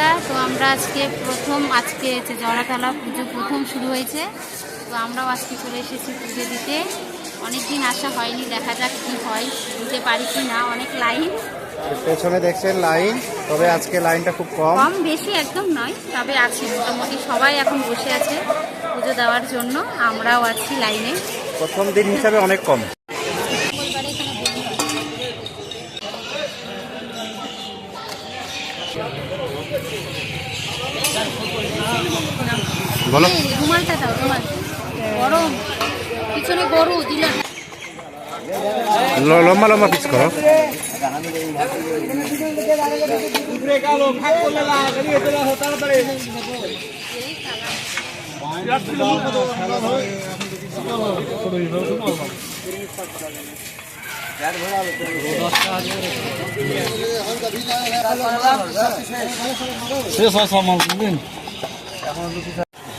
বন্ধুরা তো আমরা আজকে প্রথম আজকে হচ্ছে জড়াতলা পুজো প্রথম শুরু হয়েছে। তো আমরাও আজকে চলে এসেছি পুজো দিতে। অনেক দিন আসা হয়নি দেখা যাক কি হয় দিতে পারি কি না অনেক লাইন। পেছনে দেখছেন লাইন তবে আজকে লাইনটা খুব কম। কম বেশি একদম নয় তবে আছে মোটামুটি সবাই এখন বসে আছে পুজো দেওয়ার জন্য আমরাও আছি লাইনে। প্রথম দিন হিসাবে অনেক কম। বলো। রুমালটা দাও রুমাল। গরম। পিছনে গরু দিল ল- লম্বা লম্বা পিস করো।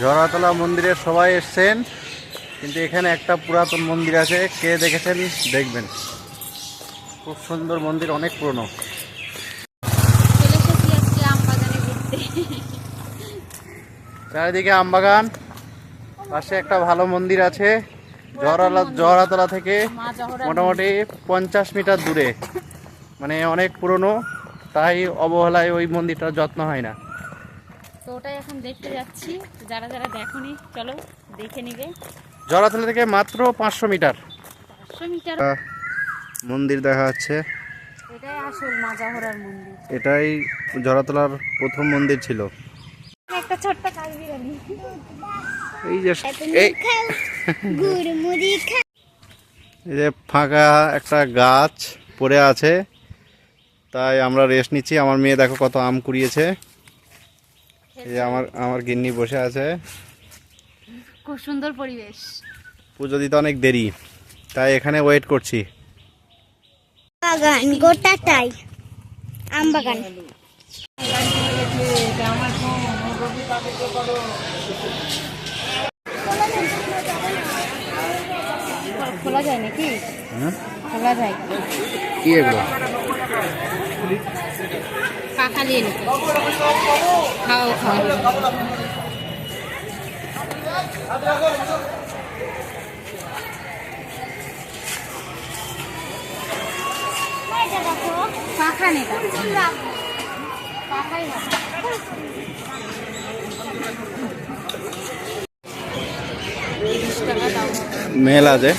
জড়াতলা মন্দিরে সবাই এসছেন, কিন্তু এখানে একটা পুরাতন মন্দির আছে, কে দেখেছেন? দেখবেন। খুব সুন্দর মন্দির, অনেক পুরনো। চারিদিকে আমবাগান, পাশে একটা ভালো মন্দির আছে। জহরালা জহরাতলা থেকে মোটামুটি পঞ্চাশ মিটার দূরে। মানে অনেক পুরনো তাই অবহেলায় ওই মন্দিরটার যত্ন হয় না। তো ওটাই এখন দেখতে যাচ্ছি। যারা যারা দেখনি চলো দেখে নিবে। জহরাতলা থেকে মাত্র পাঁচশো মিটার। পাঁচশো মিটার। মন্দির দেখা যাচ্ছে। এটাই আসল মা মন্দির। এটাই জহরাতলার প্রথম মন্দির ছিল। একটা ছোট্ট কালবিরানি এই যে এই এই যে ফাঁকা একটা গাছ পড়ে আছে তাই আমরা রেস্ট নিচ্ছি। আমার মেয়ে দেখো কত আম কুড়িয়েছে। এই যে আমার আমার গিন্নি বসে আছে। খুব সুন্দর পরিবেশ। পুজো দিতে অনেক দেরি তাই এখানে ওয়েট করছি। বাগান আম বাগান। খোলা যায় নাকি? হ্যাঁ? খোলা যায়। কি এগুলো? পাখা নিয়ে নিতে খাও খাও। পাখা নেই পাখাই না তিরিশ টাকা দাও মেল আছে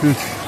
Good.